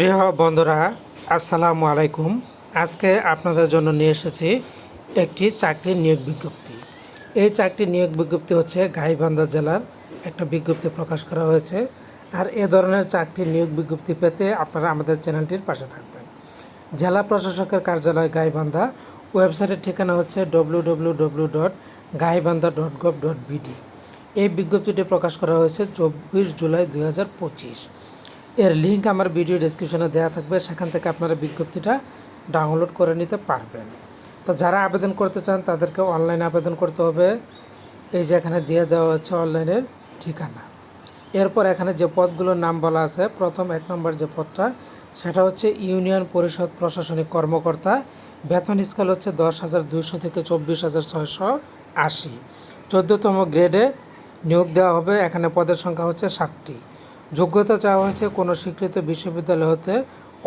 প্রিয় বন্ধুরা, আসসালামু আলাইকুম। আজকে আপনাদের জন্য নিয়ে এসেছি একটি চাকরির নিয়োগ বিজ্ঞপ্তি। এই চাকরির নিয়োগ বিজ্ঞপ্তি হচ্ছে গাইবান্ধা জেলার একটা বিজ্ঞপ্তি প্রকাশ করা হয়েছে। আর এ ধরনের চাকরির নিয়োগ বিজ্ঞপ্তি পেতে আপনারা আমাদের চ্যানেলটির পাশে থাকবেন। জেলা প্রশাসকের কার্যালয় গাইবান্ধা, ওয়েবসাইটের ঠিকানা হচ্ছে W dot Gaibandha dot dot এই বিজ্ঞপ্তিটি প্রকাশ করা হয়েছে চব্বিশ জুলাই দুই হাজার পঁচিশ। এর লিঙ্ক আমার ভিডিও ডেসক্রিপশনে দেওয়া থাকবে, সেখান থেকে আপনারা বিজ্ঞপ্তিটা ডাউনলোড করে নিতে পারবেন। তো যারা আবেদন করতে চান, তাদেরকে অনলাইনে আবেদন করতে হবে। এই যে এখানে দিয়ে দেওয়া হচ্ছে অনলাইনের ঠিকানা। এরপর এখানে যে পদগুলোর নাম বলা আছে, প্রথম এক নম্বর যে পদটা, সেটা হচ্ছে ইউনিয়ন পরিষদ প্রশাসনিক কর্মকর্তা। বেতন স্কেল হচ্ছে দশ হাজার দুইশো থেকে চব্বিশ হাজার ছয়শো আশি। চোদ্দোতম গ্রেডে নিয়োগ দেওয়া হবে। এখানে পদের সংখ্যা হচ্ছে ষাটটি। যোগ্যতা চাওয়া হয়েছে কোনো স্বীকৃত বিশ্ববিদ্যালয় হতে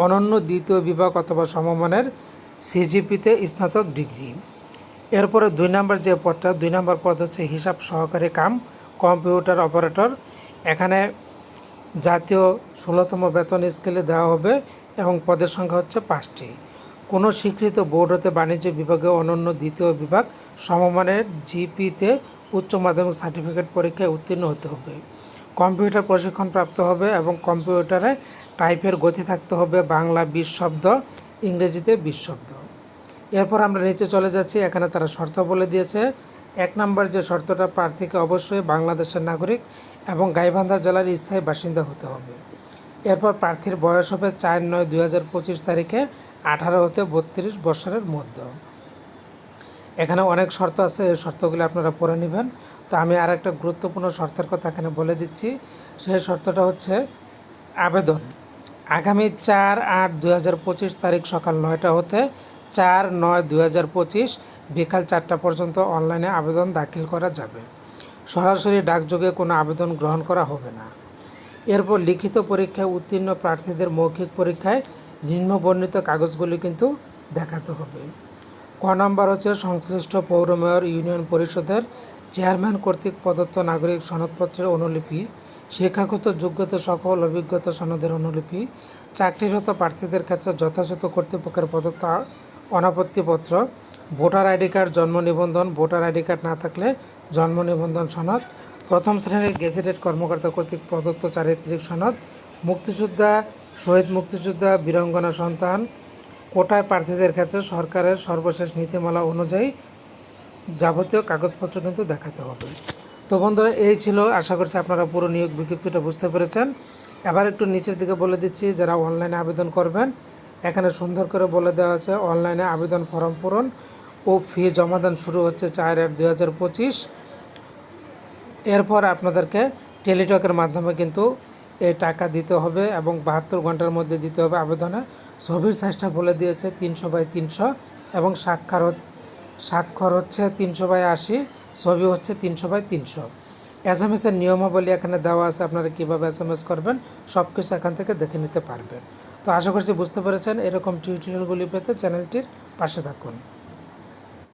অনন্য দ্বিতীয় বিভাগ অথবা সমমানের সিজিপিতে স্নাতক ডিগ্রি। এরপরে দুই নম্বর যে পদটা, দুই নম্বর পদ হচ্ছে হিসাব সহকারী কাম, কম্পিউটার অপারেটর। এখানে জাতীয় ষোলোতম বেতন স্কেলে দেওয়া হবে এবং পদের সংখ্যা হচ্ছে পাঁচটি। কোনো স্বীকৃত বোর্ড হতে বাণিজ্য বিভাগে অনন্য দ্বিতীয় বিভাগ সমমানের জিপিতে উচ্চ মাধ্যমিক সার্টিফিকেট পরীক্ষায় উত্তীর্ণ হতে হবে। কম্পিউটার প্রশিক্ষণ প্রাপ্ত হবে এবং কম্পিউটারে টাইপের গতি থাকতে হবে বাংলা বিশ শব্দ, ইংরেজিতে বিশ শব্দ। এরপর আমরা নিচে চলে যাচ্ছি, এখানে তারা শর্ত বলে দিয়েছে। এক নম্বর যে শর্তটা, প্রার্থীকে অবশ্যই বাংলাদেশের নাগরিক এবং গাইবান্ধা জেলার স্থায়ী বাসিন্দা হতে হবে। এরপর প্রার্থীর বয়স হবে চার নয় দুই তারিখে আঠারো হতে বত্রিশ বছরের মধ্যে। এখানে অনেক শর্ত আছে, এই শর্তগুলি আপনারা পড়ে নেবেন। তো আমি আর একটা গুরুত্বপূর্ণ শর্তের কথা এখানে বলে দিচ্ছি। সেই শর্তটা হচ্ছে আবেদন। আগামী চার আট পঁচিশ তারিখ সকাল নয়টা হতে চার নয় দুই বিকাল চারটা পর্যন্ত অনলাইনে আবেদন দাখিল করা যাবে। সরাসরি ডাকযোগে কোনো আবেদন গ্রহণ করা হবে না। এরপর লিখিত পরীক্ষায় উত্তীর্ণ প্রার্থীদের মৌখিক পরীক্ষায় নিম্নবর্ণিত কাগজগুলি কিন্তু দেখাতে হবে। ক নম্বর হচ্ছে সংশ্লিষ্ট পৌর মেয়র ইউনিয়ন পরিষদের চেয়ারম্যান কর্তৃক প্রদত্ত নাগরিক সনদপত্রের অনুলিপি, শিক্ষাগত যোগ্যতা সকল অভিজ্ঞতা সনদের অনুলিপি, চাকরিরত প্রার্থীদের ক্ষেত্রে যথাযথ কর্তৃপক্ষের প্রদত্ত অনাপত্তিপত্র, ভোটার আইডি কার্ড, জন্ম নিবন্ধন, ভোটার আইডি কার্ড না থাকলে জন্ম নিবন্ধন সনদ, প্রথম শ্রেণির গেজেটেড কর্মকর্তা কর্তৃক প্রদত্ত চারিত্রিক সনদ, মুক্তিযোদ্ধা, শহীদ মুক্তিযোদ্ধা, বীরাঙ্গনা সন্তান, কোটায় প্রার্থীদের ক্ষেত্রে সরকারের সর্বশেষ নীতিমালা অনুযায়ী যাবতীয় কাগজপত্র কিন্তু দেখাতে হবে। তো বন্ধুরা, এই ছিল, আশা করছি আপনারা পুরো নিয়োগ বিজ্ঞপ্তিটা বুঝতে পেরেছেন। এবার একটু নিচের দিকে বলে দিচ্ছি, যারা অনলাইনে আবেদন করবেন, এখানে সুন্দর করে বলে দেওয়া আছে, অনলাইনে আবেদন ফর্ম পূরণ ও ফি জমাদান শুরু হচ্ছে চার আট দুই হাজার পঁচিশ। এরপর আপনাদেরকে টেলিটকের মাধ্যমে কিন্তু এই টাকা দিতে হবে এবং বাহাত্তর ঘণ্টার মধ্যে দিতে হবে আবেদনে। ছবির সাইজটা বলে দিয়েছে তিনশো বাই তিনশো এবং হচ্ছে স্বাক্ষর হচ্ছে তিনশো বাই আশি, ছবি হচ্ছে তিনশো বাই তিনশো। এস এম এসের নিয়মাবলী এখানে দেওয়া আছে, আপনারা কীভাবে এস এম এস করবেন সব কিছু এখান থেকে দেখে নিতে পারবেন। তো আশা করছি বুঝতে পেরেছেন, এরকম টিউটোরিয়ালগুলি পেতে চ্যানেলটির পাশে থাকুন।